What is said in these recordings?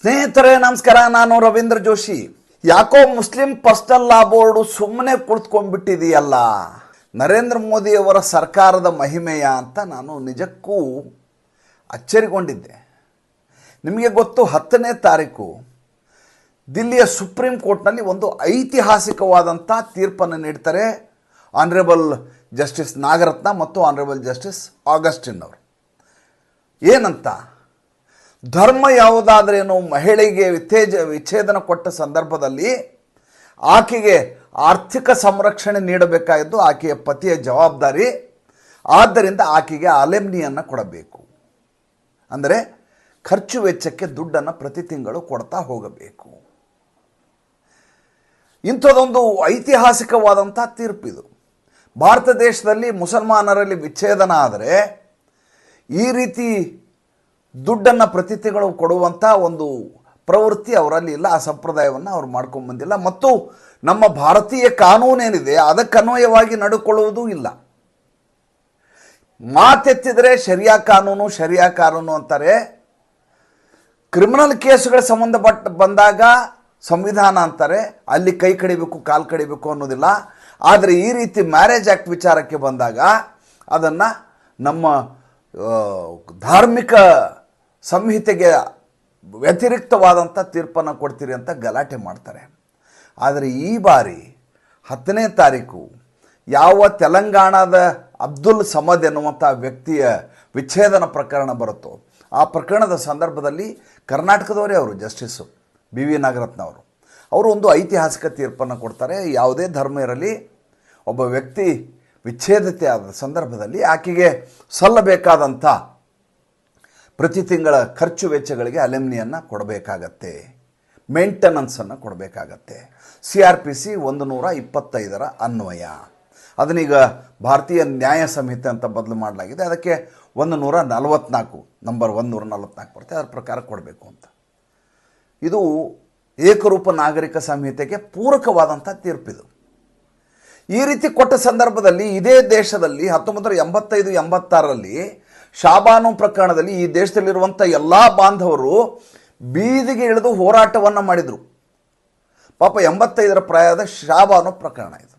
ಸ್ನೇಹಿತರೆ, ನಮಸ್ಕಾರ. ನಾನು ರವೀಂದ್ರ ಜೋಶಿ. ಯಾಕೋ ಮುಸ್ಲಿಂ ಪರ್ಸನಲ್ ಲಾ ಬೋರ್ಡು ಸುಮ್ಮನೆ ಕುಳಿತುಕೊಂಡ್ಬಿಟ್ಟಿದೆಯಲ್ಲ. ನರೇಂದ್ರ ಮೋದಿಯವರ ಸರ್ಕಾರದ ಮಹಿಮೆಯ ಅಂತ ನಾನು ನಿಜಕ್ಕೂ ಅಚ್ಚರಿಗೊಂಡಿದ್ದೆ. ನಿಮಗೆ ಗೊತ್ತು, ಹತ್ತನೇ ತಾರೀಕು ದಿಲ್ಲಿಯ ಸುಪ್ರೀಂ ಕೋರ್ಟ್ನಲ್ಲಿ ಒಂದು ಐತಿಹಾಸಿಕವಾದಂಥ ತೀರ್ಪನ್ನು ನೀಡ್ತಾರೆ ಆನರೇಬಲ್ ಜಸ್ಟಿಸ್ ನಾಗರತ್ನ ಮತ್ತು ಆನರೇಬಲ್ ಜಸ್ಟಿಸ್ ಆಗಸ್ಟಿನ್ ಅವರು. ಏನಂತ? ಧರ್ಮ ಯಾವುದಾದ್ರೇನು ಮಹಿಳೆಗೆ ವಿತ್ತೇಜ, ವಿಚ್ಛೇದನ ಕೊಟ್ಟ ಸಂದರ್ಭದಲ್ಲಿ ಆಕೆಗೆ ಆರ್ಥಿಕ ಸಂರಕ್ಷಣೆ ನೀಡಬೇಕಾಗಿದ್ದು ಆಕೆಯ ಪತಿಯ ಜವಾಬ್ದಾರಿ. ಆದ್ದರಿಂದ ಆಕೆಗೆ ಅಲೆಮ್ನಿಯನ್ನು ಕೊಡಬೇಕು. ಅಂದರೆ ಖರ್ಚು ವೆಚ್ಚಕ್ಕೆ ದುಡ್ಡನ್ನು ಪ್ರತಿ ತಿಂಗಳು ಕೊಡ್ತಾ ಹೋಗಬೇಕು. ಇಂಥದ್ದೊಂದು ಐತಿಹಾಸಿಕವಾದಂಥ ತೀರ್ಪಿದು. ಭಾರತ ದೇಶದಲ್ಲಿ ಮುಸಲ್ಮಾನರಲ್ಲಿ ವಿಚ್ಛೇದನ ಆದರೆ ಈ ರೀತಿ ದುಡ್ಡನ್ನು ಪ್ರತಿ ತಿಂಗಳು ಕೊಡುವಂಥ ಒಂದು ಪ್ರವೃತ್ತಿ ಅವರಲ್ಲಿ ಇಲ್ಲ, ಆ ಸಂಪ್ರದಾಯವನ್ನು ಅವ್ರು ಮಾಡ್ಕೊಂಬಂದಿಲ್ಲ ಮತ್ತು ನಮ್ಮ ಭಾರತೀಯ ಕಾನೂನೇನಿದೆ, ಅದಕ್ಕನ್ವಯವಾಗಿ ನಡ್ಕೊಳ್ಳುವುದೂ ಇಲ್ಲ. ಮಾತೆತ್ತಿದರೆ ಶರಿಯಾ ಕಾನೂನು ಶರಿಯಾ ಕಾನೂನು ಅಂತಾರೆ. ಕ್ರಿಮಿನಲ್ ಕೇಸುಗಳ ಸಂಬಂಧಪಟ್ಟ ಬಂದಾಗ ಸಂವಿಧಾನ ಅಂತಾರೆ. ಅಲ್ಲಿ ಕೈ ಕಡಿಬೇಕು, ಕಾಲು ಕಡಿಬೇಕು ಅನ್ನೋದಿಲ್ಲ. ಆದರೆ ಈ ರೀತಿ ಮ್ಯಾರೇಜ್ ಆ್ಯಕ್ಟ್ ವಿಚಾರಕ್ಕೆ ಬಂದಾಗ ಅದನ್ನು ನಮ್ಮ ಧಾರ್ಮಿಕ ಸಂಹಿತೆಗೆ ವ್ಯತಿರಿಕ್ತವಾದಂಥ ತೀರ್ಪನ್ನು ಕೊಡ್ತೀರಿ ಅಂತ ಗಲಾಟೆ ಮಾಡ್ತಾರೆ. ಆದರೆ ಈ ಬಾರಿ ಹತ್ತನೇ ತಾರೀಕು ಯಾವ ತೆಲಂಗಾಣದ ಅಬ್ದುಲ್ ಸಮದ್ ಎನ್ನುವಂಥ ವ್ಯಕ್ತಿಯ ವಿಚ್ಛೇದನ ಪ್ರಕರಣ ಬರುತ್ತೋ, ಆ ಪ್ರಕರಣದ ಸಂದರ್ಭದಲ್ಲಿ ಕರ್ನಾಟಕದವರೇ ಅವರು ಜಸ್ಟಿಸ್ಸು ಬಿ ವಿ ನಾಗರತ್ನ ಅವರು ಅವರು ಒಂದು ಐತಿಹಾಸಿಕ ತೀರ್ಪನ್ನು ಕೊಡ್ತಾರೆ. ಯಾವುದೇ ಧರ್ಮ ಇರಲಿ, ಒಬ್ಬ ವ್ಯಕ್ತಿ ವಿಚ್ಛೇದತೆ ಆದ ಸಂದರ್ಭದಲ್ಲಿ ಆಕೆಗೆ ಸಲ್ಲಬೇಕಾದಂಥ ಪ್ರತಿ ತಿಂಗಳ ಖರ್ಚು ವೆಚ್ಚಗಳಿಗೆ ಅಲೆಮ್ನಿಯನ್ನು ಕೊಡಬೇಕಾಗತ್ತೆ. ಮೇಂಟೆನೆನ್ಸನ್ನು ಕೊಡಬೇಕಾಗತ್ತೆ. ಸಿ ಆರ್ ಪಿ ಸಿ ಒಂದು ನೂರ ಇಪ್ಪತ್ತೈದರ ಅನ್ವಯ. ಅದನ್ನೀಗ ಭಾರತೀಯ ನ್ಯಾಯ ಸಂಹಿತೆ ಅಂತ ಬದಲು ಮಾಡಲಾಗಿದೆ. ಅದಕ್ಕೆ ಒಂದು ನೂರ ನಲವತ್ನಾಲ್ಕು ನಂಬರ್ ಒಂದು ನೂರ ನಲವತ್ನಾಲ್ಕು ಬರುತ್ತೆ. ಅದರ ಪ್ರಕಾರ ಕೊಡಬೇಕು ಅಂತ. ಇದು ಏಕರೂಪ ನಾಗರಿಕ ಸಂಹಿತೆಗೆ ಪೂರಕವಾದಂಥ ತೀರ್ಪಿದು. ಈ ರೀತಿ ಕೊಟ್ಟ ಸಂದರ್ಭದಲ್ಲಿ ಇದೇ ದೇಶದಲ್ಲಿ ಹತ್ತೊಂಬತ್ತು ನೂರ ಎಂಬತ್ತೈದು, ಎಂಬತ್ತಾರರಲ್ಲಿ ಶಾಬಾನು ಪ್ರಕರಣದಲ್ಲಿ ಈ ದೇಶದಲ್ಲಿರುವಂಥ ಎಲ್ಲ ಬಾಂಧವರು ಬೀದಿಗೆ ಇಳಿದು ಹೋರಾಟವನ್ನು ಮಾಡಿದರು. ಪಾಪ ಎಂಬತ್ತೈದರ ಪ್ರಾಯದ ಶಾಬಾನು ಪ್ರಕರಣ ಇದು.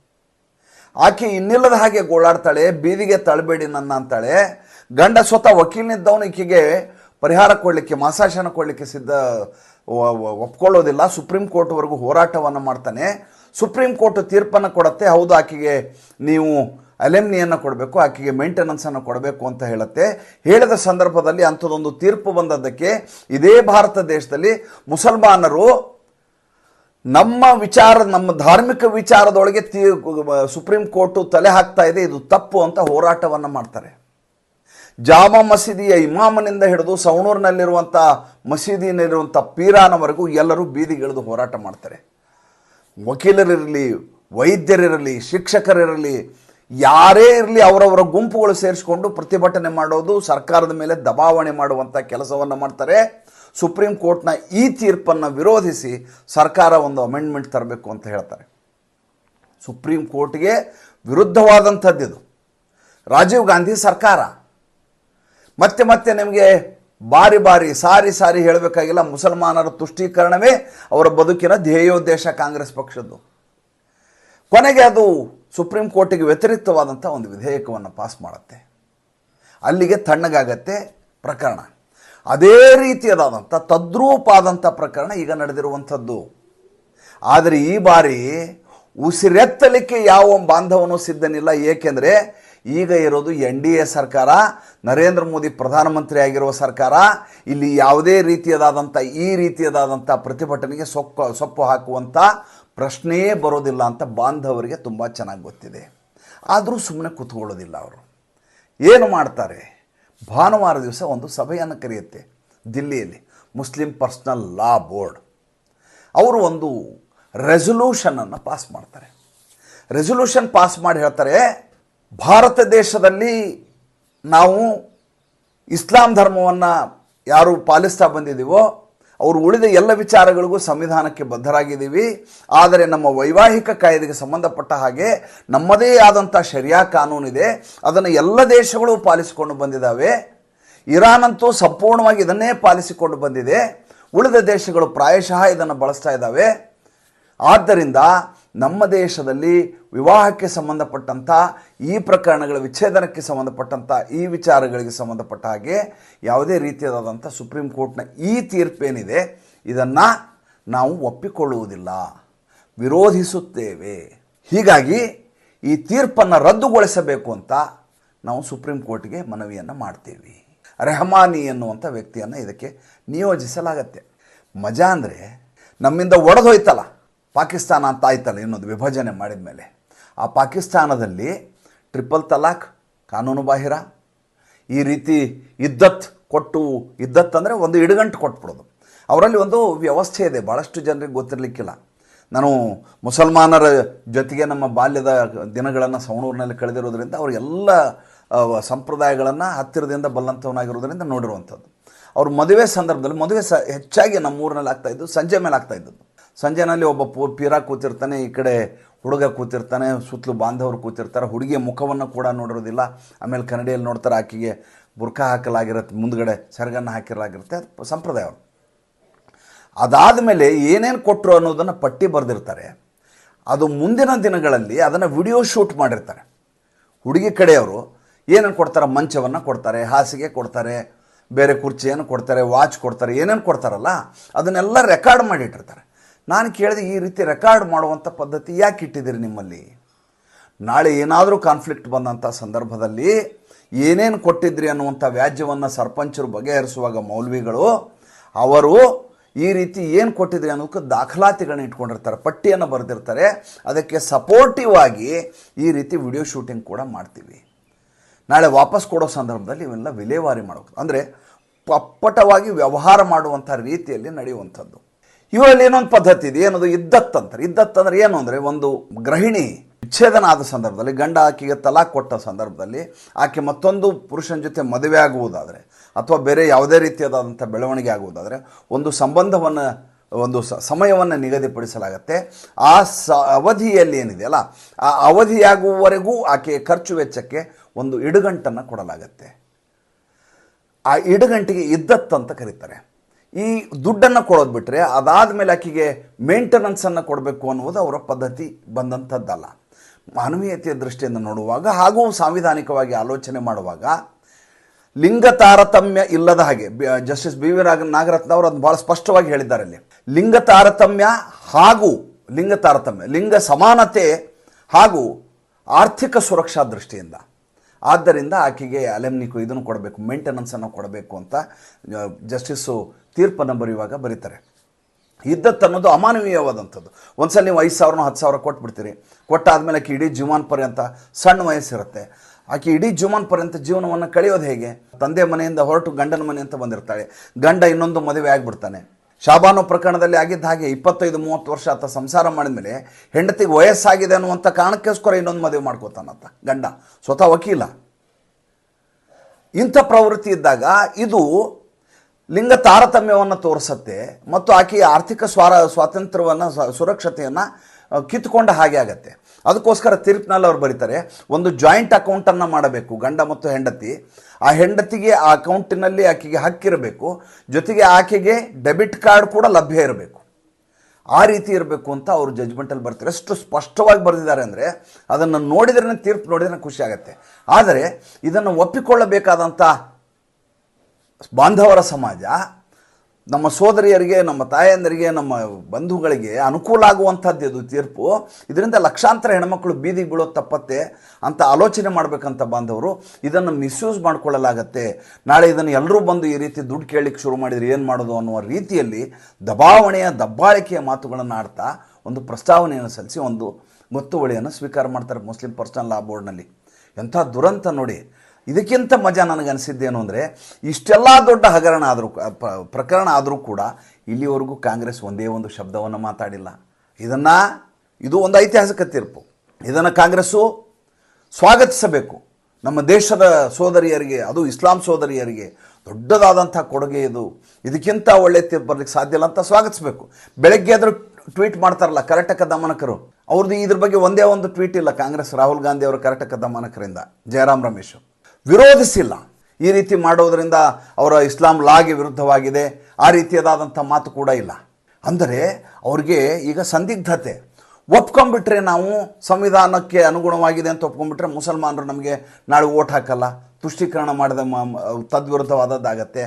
ಆಕೆ ಇನ್ನಿಲ್ಲದ ಹಾಗೆ ಗೋಳಾಡ್ತಾಳೆ, ಬೀದಿಗೆ ತಳಬೇಡಿ ನನ್ನ ಅಂತಾಳೆ. ಗಂಡ ಸ್ವತಃ ವಕೀಲನಿದ್ದವನು ಈಕೆಗೆ ಪರಿಹಾರ ಕೊಡಲಿಕ್ಕೆ, ಮಾಸಾಶನ ಕೊಡಲಿಕ್ಕೆ ಸಿದ್ಧ ಒಪ್ಕೊಳ್ಳೋದಿಲ್ಲ. ಸುಪ್ರೀಂ ಕೋರ್ಟ್ವರೆಗೂ ಹೋರಾಟವನ್ನು ಮಾಡ್ತಾನೆ. ಸುಪ್ರೀಂ ಕೋರ್ಟ್ ತೀರ್ಪನ್ನು ಕೊಡುತ್ತೆ. ಹೌದು, ಆಕೆಗೆ ನೀವು ಅಲೆಮ್ನಿಯನ್ನು ಕೊಡಬೇಕು, ಆಕೆಗೆ ಮೇಂಟೆನೆನ್ಸನ್ನು ಕೊಡಬೇಕು ಅಂತ ಹೇಳುತ್ತೆ. ಹೇಳಿದ ಸಂದರ್ಭದಲ್ಲಿ ಅಂಥದ್ದೊಂದು ತೀರ್ಪು ಬಂದದ್ದಕ್ಕೆ ಇದೇ ಭಾರತ ದೇಶದಲ್ಲಿ ಮುಸಲ್ಮಾನರು ನಮ್ಮ ವಿಚಾರ, ನಮ್ಮ ಧಾರ್ಮಿಕ ವಿಚಾರದೊಳಗೆ ತೀ, ಸುಪ್ರೀಂ ಕೋರ್ಟು ತಲೆ ಹಾಕ್ತಾ ಇದೆ, ಇದು ತಪ್ಪು ಅಂತ ಹೋರಾಟವನ್ನು ಮಾಡ್ತಾರೆ. ಜಾಮಾ ಮಸೀದಿಯ ಇಮಾಮನಿಂದ ಹಿಡಿದು ಸವಣೂರಿನಲ್ಲಿರುವಂಥ ಮಸೀದಿನಲ್ಲಿರುವಂಥ ಪೀರಾನವರೆಗೂ ಎಲ್ಲರೂ ಬೀದಿಗಿಳಿದು ಹೋರಾಟ ಮಾಡ್ತಾರೆ. ವಕೀಲರಿರಲಿ, ವೈದ್ಯರಿರಲಿ, ಶಿಕ್ಷಕರಿರಲಿ ಯಾರೇ ಇರಲಿ ಅವರವರ ಗುಂಪುಗಳು ಸೇರಿಸಿಕೊಂಡು ಪ್ರತಿಭಟನೆ ಮಾಡೋದು ಸರ್ಕಾರದ ಮೇಲೆ ದಬಾವಣೆ ಮಾಡುವಂಥ ಕೆಲಸವನ್ನು ಮಾಡ್ತಾರೆ. ಸುಪ್ರೀಂ ಕೋರ್ಟ್ನ ಈ ತೀರ್ಪನ್ನು ವಿರೋಧಿಸಿ ಸರ್ಕಾರ ಒಂದು ಅಮೆಂಡ್ಮೆಂಟ್ ತರಬೇಕು ಅಂತ ಹೇಳ್ತಾರೆ. ಸುಪ್ರೀಂ ಕೋರ್ಟ್ಗೆ ವಿರುದ್ಧವಾದಂಥದ್ದಿದು ರಾಜೀವ್ ಗಾಂಧಿ ಸರ್ಕಾರ. ಮತ್ತೆ ಮತ್ತೆ ನಿಮಗೆ ಬಾರಿ ಬಾರಿ ಸಾರಿ ಸಾರಿ ಹೇಳಬೇಕಾಗಿಲ್ಲ ಮುಸಲ್ಮಾನರ ತುಷ್ಟೀಕರಣವೇ ಅವರ ಬದುಕಿನ ಧ್ಯೇಯೋದ್ದೇಶ ಕಾಂಗ್ರೆಸ್ ಪಕ್ಷದ್ದು. ಕೊನೆಗೆ ಅದು ಸುಪ್ರೀಂ ಕೋರ್ಟಿಗೆ ವ್ಯತಿರಿಕ್ತವಾದಂಥ ಒಂದು ವಿಧೇಯಕವನ್ನು ಪಾಸ್ ಮಾಡುತ್ತೆ. ಅಲ್ಲಿಗೆ ತಣ್ಣಗಾಗತ್ತೆ ಪ್ರಕರಣ. ಅದೇ ರೀತಿಯದಾದಂಥ ತದ್ರೂಪಾದಂಥ ಪ್ರಕರಣ ಈಗ ನಡೆದಿರುವಂಥದ್ದು. ಆದರೆ ಈ ಬಾರಿ ಉಸಿರೆತ್ತಲಿಕ್ಕೆ ಯಾವ ಬಾಂಧವನು ಸಿದ್ಧನಿಲ್ಲ. ಏಕೆಂದರೆ ಈಗ ಇರೋದು ಎನ್ ಡಿ ಎ ಸರ್ಕಾರ, ನರೇಂದ್ರ ಮೋದಿ ಪ್ರಧಾನಮಂತ್ರಿ ಆಗಿರುವ ಸರ್ಕಾರ. ಇಲ್ಲಿ ಯಾವುದೇ ರೀತಿಯದಾದಂಥ ಈ ರೀತಿಯದಾದಂಥ ಪ್ರತಿಭಟನೆಗೆ ಸೊಪ್ಪು ಸೊಪ್ಪು ಹಾಕುವಂಥ ಪ್ರಶ್ನೆಯೇ ಬರೋದಿಲ್ಲ ಅಂತ ಬಾಂಧವರಿಗೆ ತುಂಬ ಚೆನ್ನಾಗಿ ಗೊತ್ತಿದೆ. ಆದರೂ ಸುಮ್ಮನೆ ಕೂತ್ಕೊಳ್ಳೋದಿಲ್ಲ ಅವರು. ಏನು ಮಾಡ್ತಾರೆ? ಭಾನುವಾರ ದಿವಸ ಒಂದು ಸಭೆಯನ್ನು ಕರೆಯುತ್ತೆ ದಿಲ್ಲಿಯಲ್ಲಿ, ಮುಸ್ಲಿಂ ಪರ್ಸ್ನಲ್ ಲಾ ಬೋರ್ಡ್. ಅವರು ಒಂದು ರೆಸೊಲ್ಯೂಷನನ್ನು ಪಾಸ್ ಮಾಡ್ತಾರೆ. ರೆಸೊಲ್ಯೂಷನ್ ಪಾಸ್ ಮಾಡಿ ಹೇಳ್ತಾರೆ, ಭಾರತ ದೇಶದಲ್ಲಿ ನಾವು ಇಸ್ಲಾಂ ಧರ್ಮವನ್ನು ಯಾರು ಪಾಲಿಸ್ತಾ ಬಂದಿದ್ದೀವೋ ಅವರು ಉಳಿದ ಎಲ್ಲ ವಿಚಾರಗಳಿಗೂ ಸಂವಿಧಾನಕ್ಕೆ ಬದ್ಧರಾಗಿದ್ದೀವಿ. ಆದರೆ ನಮ್ಮ ವೈವಾಹಿಕ ಕಾಯ್ದೆಗೆ ಸಂಬಂಧಪಟ್ಟ ಹಾಗೆ ನಮ್ಮದೇ ಆದಂಥ ಶರಿಯಾ ಕಾನೂನಿದೆ. ಅದನ್ನು ಎಲ್ಲ ದೇಶಗಳು ಪಾಲಿಸಿಕೊಂಡು ಬಂದಿದ್ದಾವೆ. ಇರಾನ್ ಅಂತೂ ಸಂಪೂರ್ಣವಾಗಿ ಇದನ್ನೇ ಪಾಲಿಸಿಕೊಂಡು ಬಂದಿದೆ. ಉಳಿದ ದೇಶಗಳು ಪ್ರಾಯಶಃ ಇದನ್ನು ಬಳಸ್ತಾ ಇದ್ದಾವೆ. ಆದ್ದರಿಂದ ನಮ್ಮ ದೇಶದಲ್ಲಿ ವಿವಾಹಕ್ಕೆ ಸಂಬಂಧಪಟ್ಟಂಥ ಈ ಪ್ರಕರಣಗಳ ವಿಚ್ಛೇದನಕ್ಕೆ ಸಂಬಂಧಪಟ್ಟಂಥ ಈ ವಿಚಾರಗಳಿಗೆ ಸಂಬಂಧಪಟ್ಟ ಹಾಗೆ ಯಾವುದೇ ರೀತಿಯಾದಂಥ ಸುಪ್ರೀಂ ಕೋರ್ಟ್ನ ಈ ತೀರ್ಪೇನಿದೆ, ಇದನ್ನು ನಾವು ಒಪ್ಪಿಕೊಳ್ಳುವುದಿಲ್ಲ. ವಿರೋಧಿಸುತ್ತೇವೆ. ಹೀಗಾಗಿ ಈ ತೀರ್ಪನ್ನು ರದ್ದುಗೊಳಿಸಬೇಕು ಅಂತ ನಾವು ಸುಪ್ರೀಂ ಕೋರ್ಟ್ಗೆ ಮನವಿಯನ್ನು ಮಾಡ್ತೀವಿ. ರೆಹಮಾನಿ ಎನ್ನುವಂಥ ವ್ಯಕ್ತಿಯನ್ನು ಇದಕ್ಕೆ ನಿಯೋಜಿಸಲಾಗತ್ತೆ. ಮಜಾ ಅಂದರೆ ನಮ್ಮಿಂದ ಒಡೆದೋಯ್ತಲ್ಲ. ಪಾಕಿಸ್ತಾನ ಅಂತ ಆಯ್ತಲ್ಲ ಇನ್ನೊಂದು ವಿಭಜನೆ ಮಾಡಿದ ಮೇಲೆ. ಆ ಪಾಕಿಸ್ತಾನದಲ್ಲಿ ಟ್ರಿಪಲ್ ತಲಾಖ್, ಕಾನೂನು ಬಾಹಿರ, ಈ ರೀತಿ ಇದ್ದತ್ ಕೊಟ್ಟು, ಇದ್ದತ್ ಅಂದರೆ ಒಂದು ಇಡುಗಂಟು ಕೊಟ್ಬಿಡೋದು. ಅವರಲ್ಲಿ ಒಂದು ವ್ಯವಸ್ಥೆ ಇದೆ ಭಾಳಷ್ಟು ಜನರಿಗೆ ಗೊತ್ತಿರಲಿಕ್ಕಿಲ್ಲ. ನಾನು ಮುಸಲ್ಮಾನರ ಜೊತೆಗೆ ನಮ್ಮ ಬಾಲ್ಯದ ದಿನಗಳನ್ನು ಸವಣೂರಿನಲ್ಲಿ ಕಳೆದಿರೋದ್ರಿಂದ ಅವರೆಲ್ಲ ಸಂಪ್ರದಾಯಗಳನ್ನು ಹತ್ತಿರದಿಂದ ಬಲ್ಲಂಥವನಾಗಿರೋದ್ರಿಂದ ನೋಡಿರುವಂಥದ್ದು. ಅವ್ರ ಮದುವೆ ಸಂದರ್ಭದಲ್ಲಿ, ಮದುವೆ ಸ, ಹೆಚ್ಚಾಗಿ ನಮ್ಮ ಊರಿನಲ್ಲಿ ಆಗ್ತಾಯಿದ್ದು ಸಂಜೆ ಮೇಲೆ ಆಗ್ತಾ ಇದ್ದದ್ದು. ಸಂಜೆನಲ್ಲಿ ಒಬ್ಬ ಪೂ, ಪೀರ ಕೂತಿರ್ತಾನೆ, ಈ ಕಡೆ ಹುಡುಗ ಕೂತಿರ್ತಾನೆ, ಸುತ್ತಲೂ ಬಾಂಧವರು ಕೂತಿರ್ತಾರೆ. ಹುಡುಗಿಯ ಮುಖವನ್ನು ಕೂಡ ನೋಡಿರೋದಿಲ್ಲ. ಆಮೇಲೆ ಕನ್ನಡಿಯಲ್ಲಿ ನೋಡ್ತಾರೆ ಆಕೆಗೆ ಬುರ್ಖ ಹಾಕಲಾಗಿರುತ್ತೆ, ಮುಂದ್ಗಡೆ ಸೆರಗನ್ನು ಹಾಕಿರಲಾಗಿರುತ್ತೆ. ಅದು ಸಂಪ್ರದಾಯ ಅವರು. ಅದಾದ ಮೇಲೆ ಏನೇನು ಕೊಟ್ಟರು ಅನ್ನೋದನ್ನು ಪಟ್ಟಿ ಬರೆದಿರ್ತಾರೆ. ಅದು ಮುಂದಿನ ದಿನಗಳಲ್ಲಿ ಅದನ್ನು ವಿಡಿಯೋ ಶೂಟ್ ಮಾಡಿರ್ತಾರೆ. ಹುಡುಗಿ ಕಡೆಯವರು ಏನೇನು ಕೊಡ್ತಾರೆ ಮಂಚವನ್ನು ಕೊಡ್ತಾರೆ, ಹಾಸಿಗೆ ಕೊಡ್ತಾರೆ, ಬೇರೆ ಕುರ್ಚಿಯನ್ನು ಕೊಡ್ತಾರೆ, ವಾಚ್ ಕೊಡ್ತಾರೆ, ಏನೇನು ಕೊಡ್ತಾರಲ್ಲ, ಅದನ್ನೆಲ್ಲ ರೆಕಾರ್ಡ್ ಮಾಡಿಟ್ಟಿರ್ತಾರೆ. ನಾನು ಕೇಳಿದೆ ಈ ರೀತಿ ರೆಕಾರ್ಡ್ ಮಾಡುವಂಥ ಪದ್ಧತಿ ಯಾಕೆ ಇಟ್ಟಿದ್ದೀರಿ ನಿಮ್ಮಲ್ಲಿ? ನಾಳೆ ಏನಾದರೂ ಕಾನ್ಫ್ಲಿಕ್ಟ್ ಬಂದಂಥ ಸಂದರ್ಭದಲ್ಲಿ ಏನೇನು ಕೊಟ್ಟಿದ್ರಿ ಅನ್ನುವಂಥ ವ್ಯಾಜ್ಯವನ್ನು ಸರ್ಪಂಚರು ಬಗೆಹರಿಸುವಾಗ ಮೌಲ್ವಿಗಳು, ಅವರು ಈ ರೀತಿ ಏನು ಕೊಟ್ಟಿದ್ರಿ ಅನ್ನೋಕ್ಕೆ ದಾಖಲಾತಿಗಳನ್ನ ಇಟ್ಕೊಂಡಿರ್ತಾರೆ, ಪಟ್ಟಿಯನ್ನು ಬರೆದಿರ್ತಾರೆ. ಅದಕ್ಕೆ ಸಪೋರ್ಟಿವ್ ಆಗಿ ಈ ರೀತಿ ವಿಡಿಯೋ ಶೂಟಿಂಗ್ ಕೂಡ ಮಾಡ್ತೀವಿ. ನಾಳೆ ವಾಪಸ್ ಕೊಡೋ ಸಂದರ್ಭದಲ್ಲಿ ಇವೆಲ್ಲ ವಿಲೇವಾರಿ ಮಾಡಬೇಕು ಅಂದರೆ ಪಪ್ಪಟವಾಗಿ ವ್ಯವಹಾರ ಮಾಡುವಂಥ ರೀತಿಯಲ್ಲಿ ನಡೆಯುವಂಥದ್ದು. ಇವರಲ್ಲಿ ಏನೊಂದು ಪದ್ಧತಿ ಇದೆ, ಏನದು? ಇದ್ದತ್ತಂತಾರೆ ಇದ್ದತ್ತಂದ್ರೆ ಏನು ಅಂದರೆ ಒಂದು ಗೃಹಿಣಿ ವಿಚ್ಛೇದನ ಆದ ಸಂದರ್ಭದಲ್ಲಿ, ಗಂಡ ಆಕೆಗೆ ತಲಾಕ್ ಕೊಟ್ಟ ಸಂದರ್ಭದಲ್ಲಿ ಆಕೆ ಮತ್ತೊಂದು ಪುರುಷನ ಜೊತೆ ಮದುವೆ ಆಗುವುದಾದರೆ ಅಥವಾ ಬೇರೆ ಯಾವುದೇ ರೀತಿಯಾದಂಥ ಬೆಳವಣಿಗೆ ಆಗುವುದಾದರೆ ಒಂದು ಸಂಬಂಧವನ್ನು, ಒಂದು ಸಮಯವನ್ನು ನಿಗದಿಪಡಿಸಲಾಗತ್ತೆ. ಆ ಸ, ಅವಧಿಯಲ್ಲಿ ಏನಿದೆಯಲ್ಲ ಆ ಅವಧಿಯಾಗುವವರೆಗೂ ಆಕೆಯ ಖರ್ಚು ವೆಚ್ಚಕ್ಕೆ ಒಂದು ಇಡುಗಂಟನ್ನು ಕೊಡಲಾಗತ್ತೆ. ಆ ಇಡುಗಂಟಿಗೆ ಇದ್ದತ್ತಂತ ಕರೀತಾರೆ. ಈ ದುಡ್ಡನ್ನು ಕೊಡೋದು ಬಿಟ್ಟರೆ ಅದಾದ ಮೇಲೆ ಆಕೆಗೆ ಮೇಂಟೆನೆನ್ಸನ್ನು ಕೊಡಬೇಕು ಅನ್ನುವುದು ಅವರ ಪದ್ಧತಿ ಬಂದಂಥದ್ದಲ್ಲ. ಮಾನವೀಯತೆಯ ದೃಷ್ಟಿಯಿಂದ ನೋಡುವಾಗ ಹಾಗೂ ಸಾಂವಿಧಾನಿಕವಾಗಿ ಆಲೋಚನೆ ಮಾಡುವಾಗ ಲಿಂಗ ತಾರತಮ್ಯ ಇಲ್ಲದ ಹಾಗೆ ಜಸ್ಟಿಸ್ ಬಿ ವಿ ನಾಗ ನಾಗರತ್ನ ಅವರು ಅದನ್ನು ಭಾಳ ಸ್ಪಷ್ಟವಾಗಿ ಹೇಳಿದ್ದಾರೆ ಅಲ್ಲಿ. ಲಿಂಗ ತಾರತಮ್ಯ ಹಾಗೂ ಲಿಂಗ ತಾರತಮ್ಯ ಲಿಂಗ ಸಮಾನತೆ ಹಾಗೂ ಆರ್ಥಿಕ ಸುರಕ್ಷಾ ದೃಷ್ಟಿಯಿಂದ ಆದ್ದರಿಂದ ಆಕೆಗೆ ಅಲೆಮ್ನಿಕು ಇದನ್ನು ಕೊಡಬೇಕು ಮೇಂಟೆನೆನ್ಸನ್ನು ಕೊಡಬೇಕು ಅಂತ ಜಸ್ಟಿಸು ತೀರ್ಪನ್ನು ಬರೆಯುವಾಗ ಬರೀತಾರೆ. ಇದ್ದತ್ತು ಅನ್ನೋದು ಅಮಾನವೀಯವಾದಂಥದ್ದು. ಒಂದ್ಸಲ ನೀವು ಐದು ಸಾವಿರನೋ ಹತ್ತು ಸಾವಿರ ಕೊಟ್ಬಿಡ್ತೀರಿ. ಕೊಟ್ಟಾದ್ಮೇಲೆ ಆಕೆ ಇಡೀ ಜೀವನ ಪರ್ಯಂತ ಸಣ್ಣ ವಯಸ್ಸಿರುತ್ತೆ. ಆಕೆ ಇಡೀ ಜೀವನ ಪರ್ಯಂತ ಜೀವನವನ್ನು ಕಳೆಯೋದು ಹೇಗೆ? ತಂದೆ ಮನೆಯಿಂದ ಹೊರಟು ಗಂಡನ ಮನೆ ಅಂತ ಬಂದಿರ್ತಾಳೆ. ಗಂಡ ಇನ್ನೊಂದು ಮದುವೆ ಆಗಿಬಿಡ್ತಾನೆ. ಶಾಬಾನೋ ಪ್ರಕರಣದಲ್ಲಿ ಆಗಿದ್ದ ಹಾಗೆ ಇಪ್ಪತ್ತೈದು, ಮೂವತ್ತು ವರ್ಷ ಆತ ಸಂಸಾರ ಮಾಡಿದ್ಮೇಲೆ ಹೆಂಡತಿಗೆ ವಯಸ್ಸಾಗಿದೆ ಅನ್ನುವಂಥ ಕಾರಣಕ್ಕೋಸ್ಕರ ಇನ್ನೊಂದು ಮದುವೆ ಮಾಡ್ಕೋತಾನತ್ತ ಗಂಡ, ಸ್ವತಃ ವಕೀಲ. ಇಂಥ ಪ್ರವೃತ್ತಿ ಇದ್ದಾಗ ಇದು ಲಿಂಗ ತಾರತಮ್ಯವನ್ನು ತೋರಿಸುತ್ತೆ ಮತ್ತು ಆಕೆಯ ಆರ್ಥಿಕ ಸ್ವಾರ, ಸ್ವಾತಂತ್ರ್ಯವನ್ನು ಸುರಕ್ಷತೆಯನ್ನು ಅಹ್, ಕಿತ್ತುಕೊಂಡ ಹಾಗೆ ಆಗತ್ತೆ. ಅದಕ್ಕೋಸ್ಕರ ತೀರ್ಪಿನಲ್ಲಿ ಅವ್ರು ಬರೀತಾರೆ ಒಂದು ಜಾಯಿಂಟ್ ಅಕೌಂಟನ್ನು ಮಾಡಬೇಕು ಗಂಡ ಮತ್ತು ಹೆಂಡತಿ. ಆ ಹೆಂಡತಿಗೆ ಆ ಅಕೌಂಟಿನಲ್ಲಿ ಆಕೆಗೆ ಹಕ್ಕಿರಬೇಕು ಜೊತೆಗೆ ಆಕೆಗೆ ಡೆಬಿಟ್ ಕಾರ್ಡ್ ಕೂಡ ಲಭ್ಯ ಇರಬೇಕು. ಆ ರೀತಿ ಇರಬೇಕು ಅಂತ ಅವರು ಜಜ್ಮೆಂಟಲ್ಲಿ ಬರ್ತಾರೆ. ಎಷ್ಟು ಸ್ಪಷ್ಟವಾಗಿ ಬರೆದಿದ್ದಾರೆ ಅಂದರೆ ಅದನ್ನು ನೋಡಿದ್ರೆ ತೀರ್ಪು ನೋಡಿದ್ರೆ ಖುಷಿ ಆಗುತ್ತೆ. ಆದರೆ ಇದನ್ನು ಒಪ್ಪಿಕೊಳ್ಳಬೇಕಾದಂಥ ಬಾಂಧವರ ಸಮಾಜ ನಮ್ಮ ಸೋದರಿಯರಿಗೆ, ನಮ್ಮ ತಾಯಂದರಿಗೆ, ನಮ್ಮ ಬಂಧುಗಳಿಗೆ ಅನುಕೂಲ ಆಗುವಂಥದ್ದು ಇದು ತೀರ್ಪು. ಇದರಿಂದ ಲಕ್ಷಾಂತರ ಹೆಣ್ಮಕ್ಳು ಬೀದಿಗೆ ಬೀಳೋದು ತಪ್ಪತ್ತೆ ಅಂತ ಆಲೋಚನೆ ಮಾಡಬೇಕಂತ ಬಾಂಧವರು ಇದನ್ನು ಮಿಸ್ಯೂಸ್ ಮಾಡಿಕೊಳ್ಳಲಾಗತ್ತೆ. ನಾಳೆ ಇದನ್ನು ಎಲ್ಲರೂ ಬಂದು ಈ ರೀತಿ ದುಡ್ಡು ಕೇಳಲಿಕ್ಕೆ ಶುರು ಮಾಡಿದರೆ ಏನು ಮಾಡೋದು ಅನ್ನುವ ರೀತಿಯಲ್ಲಿ ದಬಾವಣೆಯ, ದಬ್ಬಾಳಿಕೆಯ ಮಾತುಗಳನ್ನು ಆಡ್ತಾ ಒಂದು ಪ್ರಸ್ತಾವನೆಯನ್ನು ಸಲ್ಲಿಸಿ ಒಂದು ಗೊತ್ತುವಳಿಯನ್ನು ಸ್ವೀಕಾರ ಮಾಡ್ತಾರೆ ಮುಸ್ಲಿಂ ಪರ್ಸನಲ್ ಲಾ ಬೋರ್ಡ್ನಲ್ಲಿ. ಎಂಥ ದುರಂತ ನೋಡಿ. ಇದಕ್ಕಿಂತ ಮಜಾ ನನಗನ್ಸಿದ್ದೇನು ಅಂದರೆ, ಇಷ್ಟೆಲ್ಲ ದೊಡ್ಡ ಹಗರಣ ಆದರೂ ಪ್ರಕರಣ ಆದರೂ ಕೂಡ ಇಲ್ಲಿವರೆಗೂ ಕಾಂಗ್ರೆಸ್ ಒಂದೇ ಒಂದು ಶಬ್ದವನ್ನು ಮಾತಾಡಿಲ್ಲ. ಇದನ್ನು, ಇದು ಒಂದು ಐತಿಹಾಸಿಕ ತೀರ್ಪು. ಇದನ್ನು ಕಾಂಗ್ರೆಸ್ಸು ಸ್ವಾಗತಿಸಬೇಕು. ನಮ್ಮ ದೇಶದ ಸೋದರಿಯರಿಗೆ, ಅದು ಇಸ್ಲಾಂ ಸೋದರಿಯರಿಗೆ ದೊಡ್ಡದಾದಂಥ ಕೊಡುಗೆ ಇದು. ಇದಕ್ಕಿಂತ ಒಳ್ಳೆ ತೀರ್ಪು ಬರಲಿಕ್ಕೆ ಸಾಧ್ಯ ಇಲ್ಲ ಅಂತ ಸ್ವಾಗತಿಸಬೇಕು. ಬೆಳಗ್ಗೆ ಆದರೂ ಟ್ವೀಟ್ ಮಾಡ್ತಾರಲ್ಲ ಕರ್ನಾಟಕ ದಮನಕರು. ಅವ್ರದ್ದು ಇದ್ರ ಬಗ್ಗೆ ಒಂದೇ ಒಂದು ಟ್ವೀಟ್ ಇಲ್ಲ ಕಾಂಗ್ರೆಸ್ ರಾಹುಲ್ ಗಾಂಧಿ ಅವರ ಕರ್ನಾಟಕ ದಮನಕರಿಂದ. ಜಯರಾಮ್ ರಮೇಶ್ ವಿರೋಧಿಸಿಲ್ಲ. ಈ ರೀತಿ ಮಾಡೋದರಿಂದ ಅವರ ಇಸ್ಲಾಂ ಲಾಗೆ ವಿರುದ್ಧವಾಗಿದೆ. ಆ ರೀತಿಯದಾದಂಥ ಮಾತು ಕೂಡ ಇಲ್ಲ. ಅಂದರೆ ಅವ್ರಿಗೆ ಈಗ ಸಂದಿಗ್ಧತೆ. ಒಪ್ಕೊಂಬಿಟ್ರೆ ನಾವು ಸಂವಿಧಾನಕ್ಕೆ ಅನುಗುಣವಾಗಿದೆ ಅಂತ ಒಪ್ಕೊಂಡ್ಬಿಟ್ರೆ ಮುಸಲ್ಮಾನರು ನಮಗೆ ನಾಳೆ ಓಟ್ ಹಾಕಲ್ಲ. ತುಷ್ಟೀಕರಣ ಮಾಡಿದ ತದ್ವಿರುದ್ಧವಾದದ್ದಾಗತ್ತೆ.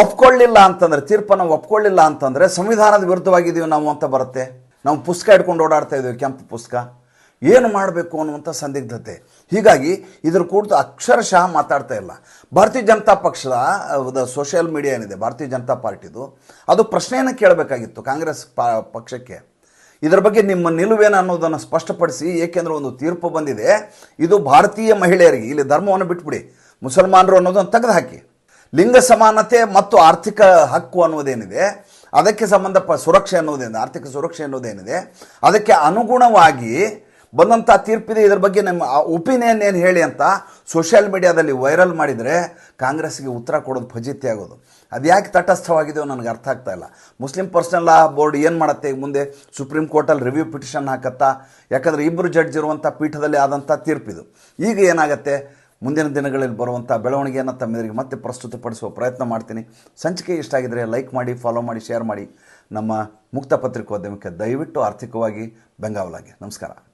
ಒಪ್ಕೊಳ್ಳಿಲ್ಲ ಅಂತಂದರೆ, ತೀರ್ಪನ್ನು ಒಪ್ಕೊಳ್ಳಿಲ್ಲ ಅಂತಂದರೆ ಸಂವಿಧಾನದ ವಿರುದ್ಧವಾಗಿದ್ದೀವಿ ನಾವು ಅಂತ ಬರುತ್ತೆ. ನಾವು ಪುಸ್ತಕ ಇಟ್ಕೊಂಡು ಓಡಾಡ್ತಾ ಇದ್ದೀವಿ, ಕೆಂಪು ಪುಸ್ತಕ. ಏನು ಮಾಡಬೇಕು ಅನ್ನುವಂಥ ಸಂದಿಗ್ಧತೆ. ಹೀಗಾಗಿ ಇದ್ರ ಕುರಿತು ಅಕ್ಷರಶಃ ಮಾತಾಡ್ತಾ ಇಲ್ಲ. ಭಾರತೀಯ ಜನತಾ ಪಕ್ಷದ ಸೋಷಿಯಲ್ ಮೀಡಿಯಾ ಏನಿದೆ, ಭಾರತೀಯ ಜನತಾ ಪಾರ್ಟಿದು, ಅದು ಪ್ರಶ್ನೆಯನ್ನು ಕೇಳಬೇಕಾಗಿತ್ತು ಕಾಂಗ್ರೆಸ್ ಪಕ್ಷಕ್ಕೆ. ಇದರ ಬಗ್ಗೆ ನಿಮ್ಮ ನಿಲುವೇನು ಅನ್ನೋದನ್ನು ಸ್ಪಷ್ಟಪಡಿಸಿ ಏಕೆಂದರೆ ಒಂದು ತೀರ್ಪು ಬಂದಿದೆ. ಇದು ಭಾರತೀಯ ಮಹಿಳೆಯರಿಗೆ, ಇಲ್ಲಿ ಧರ್ಮವನ್ನು ಬಿಟ್ಬಿಡಿ. ಮುಸಲ್ಮಾನರು ಅನ್ನೋದನ್ನು ತೆಗೆದುಹಾಕಿ. ಲಿಂಗ ಸಮಾನತೆ ಮತ್ತು ಆರ್ಥಿಕ ಹಕ್ಕು ಅನ್ನೋದೇನಿದೆ, ಅದಕ್ಕೆ ಸಂಬಂಧಪ ಸುರಕ್ಷೆ ಅನ್ನೋದೇನಿದೆ, ಆರ್ಥಿಕ ಸುರಕ್ಷೆ ಅನ್ನೋದೇನಿದೆ, ಅದಕ್ಕೆ ಅನುಗುಣವಾಗಿ ಬಂದಂಥ ತೀರ್ಪಿದೆ. ಇದ್ರ ಬಗ್ಗೆ ನಿಮ್ಮ ಒಪಿನಿಯನ್ ಏನು ಹೇಳಿ ಅಂತ ಸೋಷಿಯಲ್ ಮೀಡಿಯಾದಲ್ಲಿ ವೈರಲ್ ಮಾಡಿದರೆ ಕಾಂಗ್ರೆಸ್ಗೆ ಉತ್ತರ ಕೊಡೋದು ಫಜೀತಿ ಆಗೋದು. ಅದು ಯಾಕೆ ತಟಸ್ಥವಾಗಿದೆಯೋ ನನಗೆ ಅರ್ಥ ಆಗ್ತಾ ಇಲ್ಲ. ಮುಸ್ಲಿಂ ಪರ್ಸನಲ್ ಲಾ ಬೋರ್ಡ್ ಏನು ಮಾಡುತ್ತೆ? ಈಗ ಮುಂದೆ ಸುಪ್ರೀಂ ಕೋರ್ಟಲ್ಲಿ ರಿವ್ಯೂ ಪಿಟಿಷನ್ ಹಾಕತ್ತಾ? ಯಾಕಂದರೆ ಇಬ್ಬರು ಜಡ್ಜ್ ಇರುವಂಥ ಪೀಠದಲ್ಲಿ ಆದಂಥ ತೀರ್ಪಿದು ಈಗ ಏನಾಗುತ್ತೆ? ಮುಂದಿನ ದಿನಗಳಲ್ಲಿ ಬರುವಂಥ ಬೆಳವಣಿಗೆಯನ್ನು ತಮ್ಮೆದುರಿಗೆ ಮತ್ತೆ ಪ್ರಸ್ತುತಪಡಿಸುವ ಪ್ರಯತ್ನ ಮಾಡ್ತೀನಿ. ಸಂಚಿಕೆ ಇಷ್ಟ ಆಗಿದರೆ ಲೈಕ್ ಮಾಡಿ, ಫಾಲೋ ಮಾಡಿ, ಶೇರ್ ಮಾಡಿ. ನಮ್ಮ ಮುಕ್ತ ಪತ್ರಿಕೋದ್ಯಮಕ್ಕೆ ದಯವಿಟ್ಟು ಆರ್ಥಿಕವಾಗಿ ಬೆಂಗಾವಲಾಗಿ. ನಮಸ್ಕಾರ.